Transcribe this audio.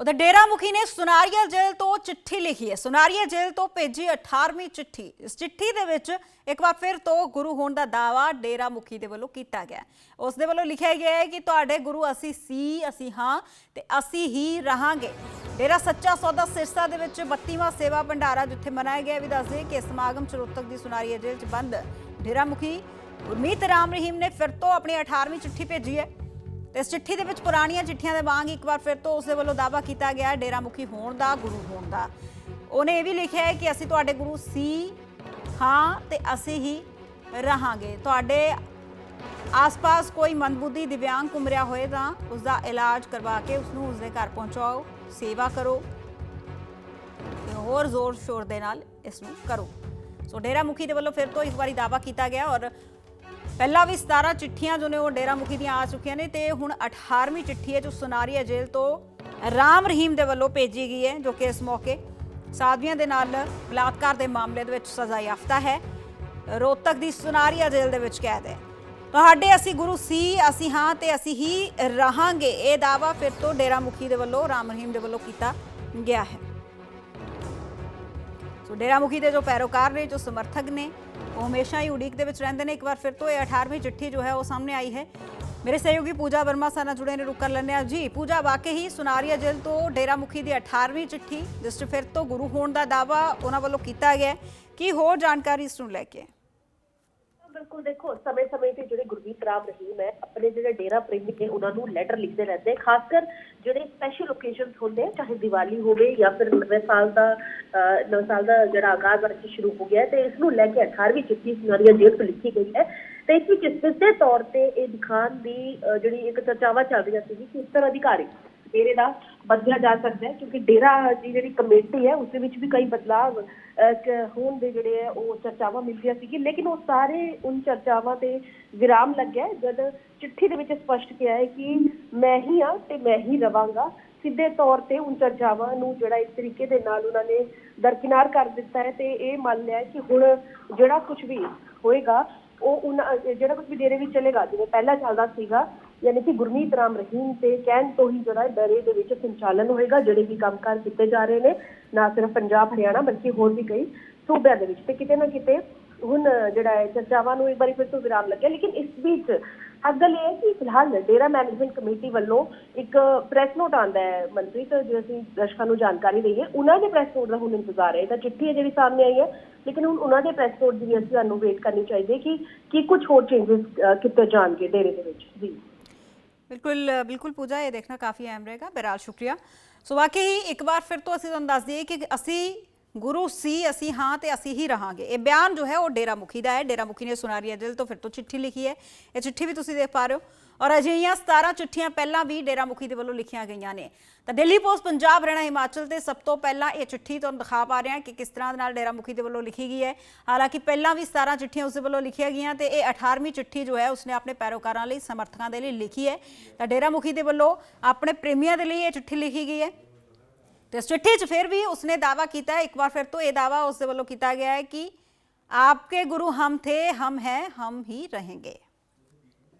ਉਹਦਾ ਡੇਰਾ ਮੁਖੀ ਨੇ ਸੁਨਾਰੀਆ ਜੇਲ੍ਹ ਤੋਂ ਚਿੱਠੀ ਲਿਖੀ ਹੈ। ਸੁਨਾਰੀਆ ਜੇਲ੍ਹ ਤੋਂ ਭੇਜੀ 18ਵੀਂ ਚਿੱਠੀ। ਇਸ ਚਿੱਠੀ ਦੇ ਵਿੱਚ ਇੱਕ ਵਾਰ ਫਿਰ ਤੋਂ ਗੁਰੂ ਹੋਣ ਦਾ ਦਾਵਾ ਡੇਰਾ ਮੁਖੀ ਦੇ ਵੱਲੋਂ ਕੀਤਾ ਗਿਆ ਹੈ। ਉਸ ਦੇ ਵੱਲੋਂ ਲਿਖਿਆ ਗਿਆ ਹੈ ਕਿ ਤੁਹਾਡੇ ਗੁਰੂ ਅਸੀਂ ਸੀ, ਅਸੀਂ ਹਾਂ ਤੇ ਅਸੀਂ ਹੀ ਰਹਾਂਗੇ। ਡੇਰਾ ਸੱਚਾ ਸੌਦਾ ਸਿਰਸਾ ਦੇ ਵਿੱਚ 32ਵਾਂ ਸੇਵਾ ਭੰਡਾਰਾ ਜਿੱਥੇ ਮਨਾਇਆ ਗਿਆ ਵੀ ਦੱਸਦੇ ਕਿ ਸਮਾਗਮ ਚ ਦੀ ਸੁਨਾਰੀਆ ਜੇਲ੍ਹ ਚ ਬੰਦ। ਡੇਰਾ ਮੁਖੀ ਗੁਰਮੀਤ ਰਾਮ ਰਹੀਮ ਨੇ ਫਿਰ ਤੋਂ ਆਪਣੀ 18ਵੀਂ ਚਿੱਠੀ ਭੇਜੀ ਹੈ। ਤੇ ਇਸ ਚਿੱਠੀ ਦੇ ਵਿੱਚ ਪੁਰਾਣੀਆਂ ਚਿੱਠੀਆਂ ਦੇ ਵਾਂਗ ਇੱਕ ਵਾਰ ਫਿਰ ਤੋਂ ਉਸ ਦੇ ਵੱਲੋਂ ਦਾਅਵਾ ਕੀਤਾ ਗਿਆ ਡੇਰਾ ਮੁਖੀ ਹੋਣ ਦਾ, ਗੁਰੂ ਹੋਣ ਦਾ। ਉਹਨੇ ਇਹ ਵੀ ਲਿਖਿਆ ਹੈ ਕਿ ਅਸੀਂ ਤੁਹਾਡੇ ਗੁਰੂ ਸੀ, ਹਾਂ ਤੇ ਅਸੀਂ ਹੀ ਰਹਾਂਗੇ। ਤੁਹਾਡੇ ਆਸ-ਪਾਸ ਕੋਈ ਮੰਦਬੁੱਧੀ ਦਿਵਿਆਂਗ ਘੁੰਮ ਰਿਹਾ ਹੋਏ ਤਾਂ ਉਸ ਦਾ ਇਲਾਜ ਕਰਵਾ ਕੇ ਉਸ ਨੂੰ ਉਸ ਦੇ ਘਰ ਪਹੁੰਚਾਓ, ਸੇਵਾ ਕਰੋ ਤੇ ਹੋਰ ਜ਼ੋਰ ਸ਼ੋਰ ਦੇ ਨਾਲ ਇਸ ਨੂੰ ਕਰੋ। ਸੋ ਡੇਰਾ ਮੁਖੀ ਦੇ ਵੱਲੋਂ ਫਿਰ ਤੋਂ ਇੱਕ ਵਾਰੀ ਦਾਅਵਾ ਕੀਤਾ ਗਿਆ ਔਰ ਪਹਿਲਾਂ ਵੀ 17 ਚਿੱਠੀਆਂ ਜੋ ਨੇ ਉਹ ਡੇਰਾ ਮੁਖੀ ਦੀਆਂ ਆ ਚੁੱਕੀਆਂ ਨੇ ਤੇ ਹੁਣ 18ਵੀਂ ਚਿੱਠੀ ਹੈ ਜੋ ਸੁਨਾਰੀਆ ਜੇਲ੍ਹ ਤੋਂ ਰਾਮ ਰਹੀਮ ਦੇ ਵੱਲੋਂ ਭੇਜੀ ਗਈ ਹੈ, ਜੋ ਕਿ ਇਸ ਮੌਕੇ ਸਾਧਵੀਆਂ ਦੇ ਨਾਲ ਬਲਾਤਕਾਰ ਦੇ ਮਾਮਲੇ ਦੇ ਵਿੱਚ ਸਜ਼ਾ ਯਾਫਤਾ ਹੈ। ਰੋਹਤਕ ਦੀ ਸੁਨਾਰੀਆ ਜੇਲ੍ਹ ਦੇ ਵਿੱਚ ਕੈਦ ਹੈ। ਤੁਹਾਡੇ ਅਸੀਂ ਗੁਰੂ ਸੀ, ਅਸੀਂ ਹਾਂ ਤੇ ਅਸੀਂ ਹੀ ਰਹਾਂਗੇ। ਇਹ ਦਾਅਵਾ ਫਿਰ ਤੋਂ ਡੇਰਾ ਮੁਖੀ ਦੇ ਵੱਲੋਂ, ਰਾਮ ਰਹੀਮ ਦੇ ਵੱਲੋਂ ਕੀਤਾ ਗਿਆ ਹੈ। ਸੋ ਡੇਰਾ ਮੁਖੀ ਦੇ ਜੋ ਪੈਰੋਕਾਰ ਨੇ, ਜੋ ਸਮਰਥਕ ਨੇ ਉਹ ਹਮੇਸ਼ਾ ਹੀ ਉਡੀਕ ਦੇ ਵਿੱਚ ਰਹਿੰਦੇ ਨੇ। ਇੱਕ ਵਾਰ ਫਿਰ ਤੋਂ ਇਹ 18ਵੀਂ ਚਿੱਠੀ ਜੋ ਹੈ ਉਹ ਸਾਹਮਣੇ ਆਈ ਹੈ। ਮੇਰੇ ਸਹਿਯੋਗੀ ਪੂਜਾ ਵਰਮਾ ਸਾਨਾ ਜੁੜੇ ਨੇ, ਰੁਕ ਕਰ ਲੈਂਦੇ ਆ ਜੀ, ਪੂਜਾ, ਵਾਕਈ ਹੀ ਸੁਨਾਰੀਆ ਜੇਲ੍ਹ ਤੋਂ ਡੇਰਾ ਮੁਖੀ ਦੀ 18ਵੀਂ ਚਿੱਠੀ, ਜਿਸ 'ਚ ਫਿਰ ਤੋਂ ਗੁਰੂ ਹੋਣ ਦਾ ਦਾਵਾ ਉਹਨਾਂ ਵੱਲੋਂ ਕੀਤਾ ਗਿਆ ਕੀ ਹੋਰ ਜਾਣਕਾਰੀ ਇਸ ਨੂੰ ਲੈ ਕੇ? ਬਿਲਕੁਲ ਦੇਖੋ, ਸਮੇਂ-ਸਮੇਂ ਤੇ ਜਿਹੜੇ ਗੁਰਮੀਤ ਰਾਮ ਰਹੀਮ ਹੈ, ਆਪਣੇ ਜਿਹੜੇ ਡੇਰਾ ਪ੍ਰੇਮੀ ਨੇ, ਉਹਨਾਂ ਨੂੰ ਲੈਟਰ ਲਿਖਦੇ ਰਹਿੰਦੇ ਖਾਸ ਕਰ ਜਿਹੜੇ ਸਪੈਸ਼ਲ ਓਕੇਜ਼ਨਸ ਹੁੰਦੇ ਚਾਹੇ ਦੀਵਾਲੀ ਹੋਵੇ ਜਾਂ ਫਿਰ ਨਵੇਂ ਸਾਲ ਦਾ ਨਵੇਂ ਸਾਲ ਦਾ ਜਿਹੜਾ ਆਗਾਜ਼ ਅੱਜ ਸ਼ੁਰੂ ਹੋ ਗਿਆ ਤੇ ਇਸ ਨੂੰ ਲੈ ਕੇ 18ਵੀਂ ਚਿੱਠੀ ਸੁਨਾਰੀਆ ਜੇਲ੍ਹ ਤੋਂ ਲਿਖੀ ਗਈ ਹੈ। ਤੇ ਇਸ ਵਿੱਚ ਸਿੱਧੇ ਤੌਰ ਤੇ ਇਹ ਦਿਖਾਉਣ ਦੀ ਜਿਹੜੀ ਇੱਕ ਚਰਚਾਵਾ ਚੱਲ ਰਹੀ ਸੀ ਕਿ ਕਿਸ ਤਰ੍ਹਾਂ ਅਧਿਕਾਰੀ ਡੇਰੇ ਦਾ ਬਦਲਿਆ ਜਾ ਸਕਦਾ ਹੈ, ਕਿਉਂਕਿ ਡੇਰਾ ਦੀ ਜਿਹੜੀ ਕਮੇਟੀ ਹੈ, ਉਸ ਦੇ ਵਿੱਚ ਵੀ ਕਈ ਬਦਲਾਵ ਹੋਣ ਦੇ ਜਿਹੜੇ ਹੈ, ਉਹ ਚਰਚਾਵਾਂ ਮਿਲਦੀਆਂ ਸੀ ਲੇਕਿਨ ਉਹ ਸਾਰੇ ਉਨ ਚਰਚਾਵਾਂ ਤੇ ਵਿਰਾਮ ਲੱਗਿਆ ਜਦ ਚਿੱਠੀ ਦੇ ਵਿੱਚ ਸਪਸ਼ਟ ਕਿਹਾ ਹੈ ਕਿ ਮੈਂ ਹੀ ਹਾਂ ਤੇ ਮੈਂ ਹੀ ਰਵਾਂਗਾ। ਸਿੱਧੇ ਤੌਰ ਤੇ ਉਨ ਚਰਚਾਵਾਂ ਨੂੰ ਜਿਹੜਾ ਇਸ ਤਰੀਕੇ ਦੇ ਨਾਲ ਉਹਨਾਂ ਨੇ ਦਰਕਿਨਾਰ ਕਰ ਦਿੱਤਾ ਹੈ ਤੇ ਇਹ ਮੰਨ ਲਿਆ ਕਿ ਹੁਣ ਜਿਹੜਾ ਕੁਝ ਵੀ ਹੋਏਗਾ, ਉਹ ਉਹਨਾਂ ਜਿਹੜਾ ਕੁਝ ਵੀ ਡੇਰੇ ਵਿੱਚ ਚਲੇਗਾ, ਜਿਵੇਂ ਪਹਿਲਾਂ ਚੱਲਦਾ ਸੀਗਾ ਯਾਨੀ ਕਿ ਗੁਰਮੀਤ ਰਾਮ ਰਹੀਮ ਤੇ ਕਹਿਣ ਤੋਂ ਹੀ ਜਿਹੜਾ ਡਰੇ ਦੇ ਵਿੱਚ ਸੰਚਾਲਨ ਹੋਏਗਾ, ਜਿਹੜੇ ਵੀ ਕੰਮਕਾਰ ਕੀਤੇ ਜਾ ਰਹੇ ਨੇ, ਨਾ ਸਿਰਫ ਪੰਜਾਬ, ਹਰਿਆਣਾ ਬਲਕਿ ਹੋਰ ਵੀ ਕਈ ਸੂਬਿਆਂ ਦੇ ਵਿੱਚ। ਤੇ ਕਿਤੇ ਨਾ ਕਿਤੇ ਹੁਣ ਜਿਹੜਾ ਹੈ, ਚਰਚਾਵਾਂ ਨੂੰ ਇੱਕ ਵਾਰੀ ਫਿਰ ਤੋਂ ਵਿਰਾਮ ਲੱਗਿਆ, ਲੇਕਿਨ ਇਸ ਵਿੱਚ ਅੱਗ ਇਹ ਹੈ ਕਿ ਫਿਲਹਾਲ ਡੇਰਾ ਮੈਨੇਜਮੈਂਟ ਕਮੇਟੀ ਵੱਲੋਂ ਇੱਕ ਪ੍ਰੈਸ ਨੋਟ ਆਂਦਾ ਹੈ ਮੰਤਰੀ ਤੋਂ ਜੇ ਅਸੀਂ ਦਰਸ਼ਕਾਂ ਨੂੰ ਜਾਣਕਾਰੀ ਦਈਏ, ਉਹਨਾਂ ਦੇ ਪ੍ਰੈਸ ਨੋਟ ਦਾ ਹੁਣ ਇੰਤਜ਼ਾਰ ਹੈ। ਤਾਂ ਚਿੱਠੀ ਹੈ ਜਿਹੜੀ ਸਾਹਮਣੇ ਆਈ ਹੈ, ਲੇਕਿਨ ਹੁਣ ਉਹਨਾਂ ਦੇ ਪ੍ਰੈਸ ਨੋਟ ਦੀ ਵੀ ਅਸੀਂ ਸਾਨੂੰ ਵੇਟ ਕਰਨੀ ਚਾਹੀਦੀ ਹੈ ਕਿ ਕੀ ਕੁਝ ਹੋਰ ਚੇਂਜਸ ਕੀਤੇ ਜਾਣਗੇ ਡੇਰੇ ਦੇ ਵਿੱਚ। ਜੀ। ਬਿਲਕੁਲ ਬਿਲਕੁਲ ਪੂਜਾ, ਇਹ ਦੇਖਣਾ ਕਾਫੀ ਅਹਿਮ ਰਹੇਗਾ। ਬਹਿਰਾਲ, ਸ਼ੁਕਰੀਆ। ਸੋ ਵਾਕਈ ਇੱਕ ਵਾਰ ਫਿਰ ਤੋਂ ਅਸੀਂ ਤੁਹਾਨੂੰ ਦੱਸ ਦਈਏ ਕਿ ਅਸੀਂ ਗੁਰੂ ਸੀ, ਅਸੀਂ ਹਾਂ ਤੇ ਅਸੀਂ ਹੀ ਰਹਾਂਗੇ। ਇਹ ਬਿਆਨ ਜੋ ਹੈ ਉਹ ਡੇਰਾ ਮੁਖੀ ਦਾ ਹੈ। ਡੇਰਾ ਮੁਖੀ ਨੇ ਸੁਨਾਰੀਆ ਦਿਲ ਤੋਂ ਫਿਰ ਤੋਂ ਚਿੱਠੀ ਲਿਖੀ ਹੈ। ਇਹ ਚਿੱਠੀ ਵੀ ਤੁਸੀਂ ਦੇਖ ਪਾ ਰਹੇ ਹੋ। ਔਰ ਅਜਿਹੀਆਂ 17 ਚਿੱਠੀਆਂ ਪਹਿਲਾਂ ਵੀ ਡੇਰਾ ਮੁਖੀ ਦੇ ਵੱਲੋਂ ਲਿਖੀਆਂ ਗਈਆਂ ਨੇ। ਤਾਂ ਦਿੱਲੀ ਪੋਸਟ ਪੰਜਾਬ ਰਹਿਣਾ ਹਿਮਾਚਲ ਤੇ ਸਭ ਤੋਂ ਪਹਿਲਾਂ ਇਹ ਚਿੱਠੀ ਤੁਹਾਨੂੰ ਦਿਖਾ ਪਾ ਰਹੇ ਹਾਂ ਕਿ ਕਿਸ ਤਰ੍ਹਾਂ ਦੇ ਨਾਲ ਡੇਰਾ ਮੁਖੀ ਦੇ ਵੱਲੋਂ ਲਿਖੀ ਗਈ ਹੈ। ਹਾਲਾਂਕਿ ਪਹਿਲਾਂ ਵੀ 17 ਚਿੱਠੀਆਂ ਉਸ ਦੇ ਵੱਲੋਂ ਲਿਖੀਆਂ ਗਈਆਂ ਤੇ ਇਹ 18ਵੀਂ ਚਿੱਠੀ ਜੋ ਹੈ ਉਸਨੇ ਆਪਣੇ ਪੈਰੋਕਾਰਾਂ ਲਈ, ਸਮਰਥਕਾਂ ਦੇ ਲਈ ਲਿਖੀ ਹੈ। ਤਾਂ ਡੇਰਾ ਮੁਖੀ ਦੇ ਵੱਲੋਂ ਆਪਣੇ ਪ੍ਰੇਮੀਆਂ ਦੇ ਲਈ ਇਹ ਚਿੱਠੀ ਲਿਖੀ ਗਈ ਹੈ। ਤੇ ਇਸ ਚਿੱਠੀ 'ਚ ਫਿਰ ਵੀ ਉਸਨੇ ਦਾਵਾ ਕੀਤਾ ਇੱਕ ਵਾਰ ਫਿਰ ਤੋਂ ਇਹ ਦਾਵਾ ਉਸ ਦੇ ਵੱਲੋਂ ਕੀਤਾ ਗਿਆ ਹੈ ਕਿ ਆਪਕੇ ਗੁਰੂ ਹਮ ਥੇ, ਹਮ ਹੈ, ਹਮ ਹੀ ਰਹੇਂਗੇ।